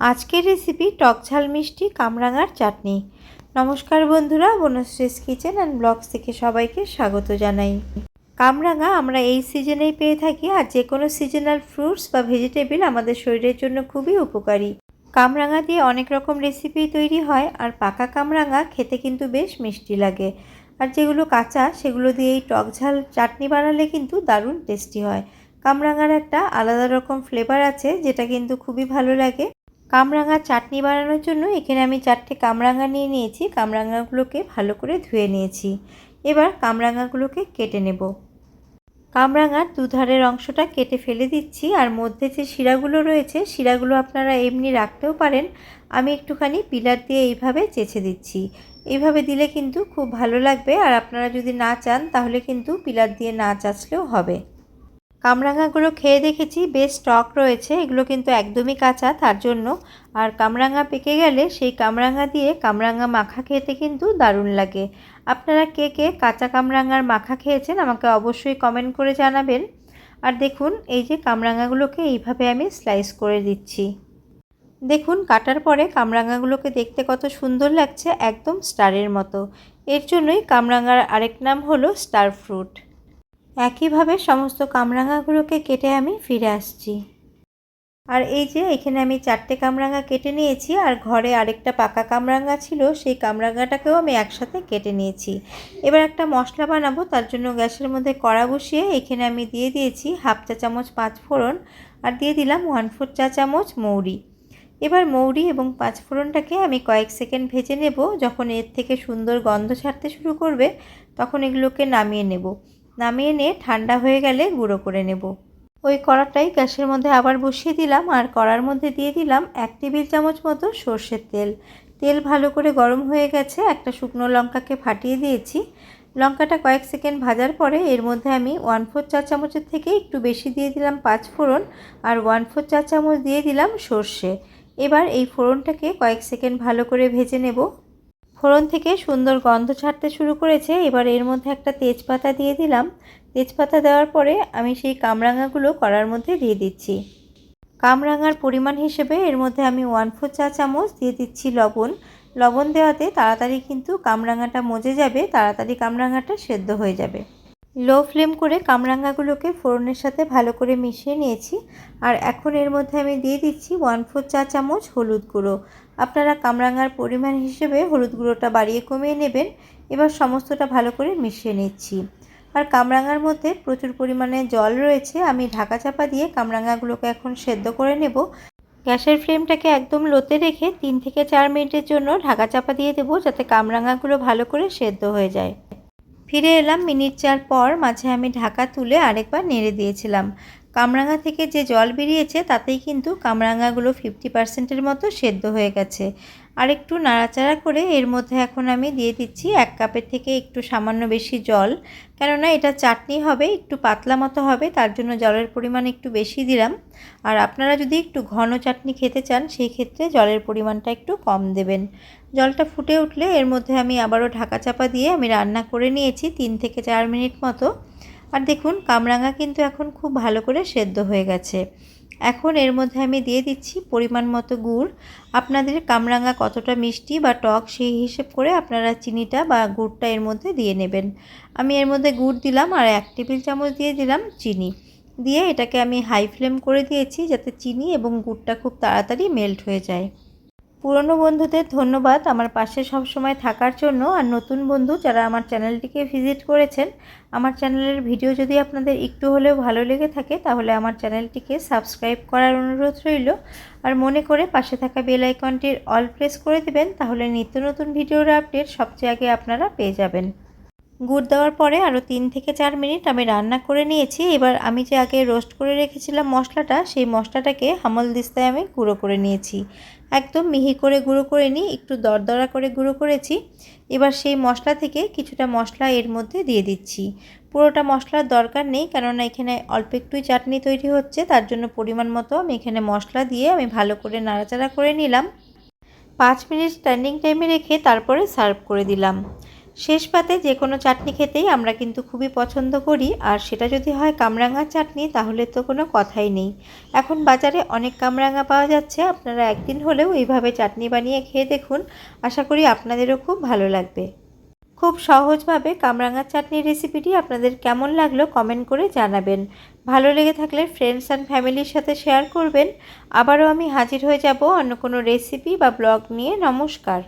আজকের রেসিপি টক ঝাল মিষ্টি কামরাঙার চাটনি। নমস্কার বন্ধুরা, বনশ্রীস কিচেন অ্যান্ড ব্লগস থেকে সবাইকে স্বাগত জানাই। কামরাঙা আমরা এই সিজনেই পেয়ে থাকি আর যে কোনো সিজনাল ফ্রুটস বা ভেজিটেবল আমাদের শরীরের জন্য খুবই উপকারী। কামরাঙা দিয়ে অনেক রকম রেসিপি তৈরি হয় আর পাকা কামরাঙা খেতে কিন্তু বেশ মিষ্টি লাগে। আর যেগুলো কাঁচা, সেগুলো দিয়ে এই টক ঝাল চাটনি বানালে কিন্তু দারুণ টেস্টি হয়। কামরাঙার একটা আলাদা রকম ফ্লেভার আছে যেটা কিন্তু খুবই ভালো লাগে। কামরাঙা চাটনি বানানোর জন্য এখানে আমি চারটে কামরাঙা নিয়ে নিয়েছি। কামরাঙাগুলোকে ভালো করে ধুয়ে নিয়েছি। এবার কামরাঙাগুলোকে কেটে নেব। কামরাঙার দুধারের অংশটা কেটে ফেলে দিচ্ছি আর মধ্যে যে শিরাগুলো রয়েছে, শিরাগুলো আপনারা এমনি রাখতেও পারেন। আমি একটুখানি পিলার দিয়ে এইভাবে চেছে দিচ্ছি। এইভাবে দিলে কিন্তু খুব ভালো লাগবে আর আপনারা যদি না চান তাহলে কিন্তু পিলার দিয়ে না চাচলেও হবে। কামরাঙাগুলো খেয়ে দেখেছি, বেশ টক রয়েছে, এগুলো কিন্তু একদমই কাঁচা তার জন্য। আর কামরাঙা পেকে গেলে সেই কামরাঙা দিয়ে কামরাঙা মাখা খেতে কিন্তু দারুণ লাগে। আপনারা কে কে কাঁচা কামরাঙার মাখা খেয়েছেন আমাকে অবশ্যই কমেন্ট করে জানাবেন। আর দেখুন, এই যে কামরাঙাগুলোকে এইভাবে আমি স্লাইস করে দিচ্ছি। দেখুন, কাটার পরে কামরাঙাগুলোকে দেখতে কত সুন্দর লাগছে, একদম স্টারের মতো। এর জন্যই কামরাঙার আরেক নাম হলো স্টার ফ্রুট একইভাবে সমস্ত কামরাঙাগুলোকে কেটে আমি ফিরে আসছি। আর এই যে, এখানে আমি চারটে কামরাঙা কেটে নিয়েছি আর ঘরে আরেকটা পাকা কামরাঙা ছিল, সেই কামরাঙাটাকেও আমি একসাথে কেটে নিয়েছি। এবার একটা মশলা বানাবো, তার জন্য গ্যাসের মধ্যে কড়া বসিয়ে এখানে আমি দিয়ে দিয়েছি হাফ চা চামচ পাঁচ ফোড়ন আর দিয়ে দিলাম ওয়ান ফোর চা চামচ মৌরি। এবার মৌরি এবং পাঁচফোড়নটাকে আমি কয়েক সেকেন্ড ভেজে নেব, যখন এর থেকে সুন্দর গন্ধ ছাড়তে শুরু করবে, তখন এগুলোকে নামিয়ে নেব। নামিয়ে নিয়ে ঠান্ডা হয়ে গেলে গুঁড়ো করে নেব। ওই কড়াটাই গ্যাসের মধ্যে আবার বসিয়ে দিলাম আর কড়ার মধ্যে দিয়ে দিলাম এক টেবিল চামচ মতো সর্ষের তেল। তেল ভালো করে গরম হয়ে গেছে, একটা শুকনো লঙ্কাকে ফাটিয়ে দিয়েছি। লঙ্কাটা কয়েক সেকেন্ড ভাজার পরে এর মধ্যে আমি ওয়ান ফোর চা চামচের থেকে একটু বেশি দিয়ে দিলাম পাঁচ ফোড়ন আর ওয়ান ফোর চা চামচ দিয়ে দিলাম সর্ষে। এবার এই ফোড়নটাকে কয়েক সেকেন্ড ভালো করে ভেজে নেব। ফোড়ন থেকে সুন্দর গন্ধ ছাড়তে শুরু করেছে। এবার এর মধ্যে একটা তেজপাতা দিয়ে দিলাম। তেজপাতা দেওয়ার পরে আমি সেই কামরাঙাগুলো কড়ার মধ্যে দিয়ে দিচ্ছি। কামরাঙার পরিমাণ হিসেবে এর মধ্যে আমি ওয়ান ফোর চা চামচ দিয়ে দিচ্ছি লবণ। লবণ দেওয়াতে তাড়াতাড়ি কিন্তু কামরাঙাটা মজে যাবে, তাড়াতাড়ি কামরাঙাটা সেদ্ধ হয়ে যাবে। লো ফ্লেম করে কামরাঙাগুলোকে ফোড়নের সাথে ভালো করে মিশিয়ে নিয়েছি। আর এখন এর মধ্যে আমি দিয়ে দিচ্ছি ওয়ান ফোর চা চামচ হলুদ গুঁড়ো। আপনারা কামরাঙার পরিমাণ হিসেবে হলুদ গুঁড়োটা বাড়িয়ে কমিয়ে নেবেন। এবার সমস্তটা ভালো করে মিশিয়ে নিচ্ছি। আর কামরাঙার মধ্যে প্রচুর পরিমাণে জল রয়েছে, আমি ঢাকা চাপা দিয়ে কামরাঙাগুলোকে এখন সেদ্ধ করে নেব। গ্যাসের ফ্লেমটাকে একদম লোতে রেখে তিন থেকে চার মিনিটের জন্য ঢাকা চাপা দিয়ে দেবো, যাতে কামরাঙাগুলো ভালো করে সেদ্ধ হয়ে যায়। ফিরে এলাম মিনিট চার পর, মাঝে আমি ঢাকা তুলে আরেকবার নেড়ে দিয়েছিলাম। কামরাঙা থেকে যে জল বেরিয়েছে, তাতেই কিন্তু কামরাঙাগুলো ফিফটি পার্সেন্টের মতো সেদ্ধ হয়ে গেছে। আর একটু নাড়াচাড়া করে এর মধ্যে এখন আমি দিয়ে দিচ্ছি এক কাপের থেকে একটু সামান্য বেশি জল। কেননা এটা চাটনি হবে, একটু পাতলা মতো হবে, তার জন্য জলের পরিমাণ একটু বেশি দিলাম। আর আপনারা যদি একটু ঘন চাটনি খেতে চান, সেই ক্ষেত্রে জলের পরিমাণটা একটু কম দেবেন। জলটা ফুটে উঠলে এর মধ্যে আমি আবারও ঢাকা চাপা দিয়ে আমি রান্না করে নিয়েছি তিন থেকে চার মিনিট মতো। আর দেখুন, কামরাঙা কিন্তু এখন খুব ভালো করে সেদ্ধ হয়ে গেছে। এখন এর মধ্যে আমি দিয়ে দিচ্ছি পরিমাণ মতো গুড়। আপনাদের কামরাঙা কতটা মিষ্টি বা টক সেই হিসেব করে আপনারা চিনিটা বা গুড়টা এর মধ্যে দিয়ে নেবেন। আমি এর মধ্যে গুড় দিলাম আর এক টেবিল চামচ দিয়ে দিলাম চিনি। দিয়ে এটাকে আমি হাই ফ্লেম করে দিয়েছি যাতে চিনি এবং গুড়টা খুব তাড়াতাড়ি মেল্ট হয়ে যায়। পুরনো বন্ধুদের ধন্যবাদ। আমার পাশে সব সময় থাকার জন্য। আর নতুন বন্ধু যারা আমার চ্যানেলটিকে ভিজিট করেছেন, আমার চ্যানেলের ভিডিও যদি আপনাদের একটু হলেও ভালো লেগে থাকে, তাহলে আমার চ্যানেলটিকে সাবস্ক্রাইব করার অনুরোধ রইল। আর মনে করে পাশে থাকা বেল আইকনটির অল প্রেস করে দেবেন, তাহলে নিত্য নতুন ভিডিওর আপডেট সবচেয়ে আগে আপনারা পেয়ে যাবেন। গুড় দেওয়ার পরে আরও তিন থেকে চার মিনিট আমি রান্না করে নিয়েছি। এবার আমি যে আগে রোস্ট করে রেখেছিলাম মশলাটা, সেই মশলাটাকে হামল দিস্তায় আমি গুঁড়ো করে নিয়েছি। একদম মিহি করে গুঁড়ো করে নিই, একটু দরদরা করে গুঁড়ো করেছি। এবার সেই মশলা থেকে কিছুটা মশলা এর মধ্যে দিয়ে দিচ্ছি। পুরোটা মশলার দরকার নেই, কেননা এখানে অল্প একটুই চাটনি তৈরি হচ্ছে, তার জন্য পরিমাণ মতো আমি এখানে মশলা দিয়ে আমি ভালো করে নাড়াচাড়া করে নিলাম। পাঁচ মিনিট স্ট্যান্ডিং টাইমে রেখে তারপরে সার্ভ করে দিলাম। শেষ পাতে যে কোনো চাটনি খেতেই আমরা কিন্তু খুবই পছন্দ করি, আর সেটা যদি হয় কামরাঙার চাটনি তাহলে তো কোনো কথাই নেই। এখন বাজারে অনেক কামরাঙা পাওয়া যাচ্ছে, আপনারা একদিন হলেও এইভাবে চাটনি বানিয়ে খেয়ে দেখুন, আশা করি আপনাদেরও খুব ভালো লাগবে। খুব সহজভাবে কামরাঙার চাটনির রেসিপিটি আপনাদের কেমন লাগল কমেন্ট করে জানাবেন। ভালো লেগে থাকলে ফ্রেন্ডস অ্যান্ড ফ্যামিলির সাথে শেয়ার করবেন। আবারও আমি হাজির হয়ে যাব অন্য কোনো রেসিপি বা ব্লগ নিয়ে, নমস্কার।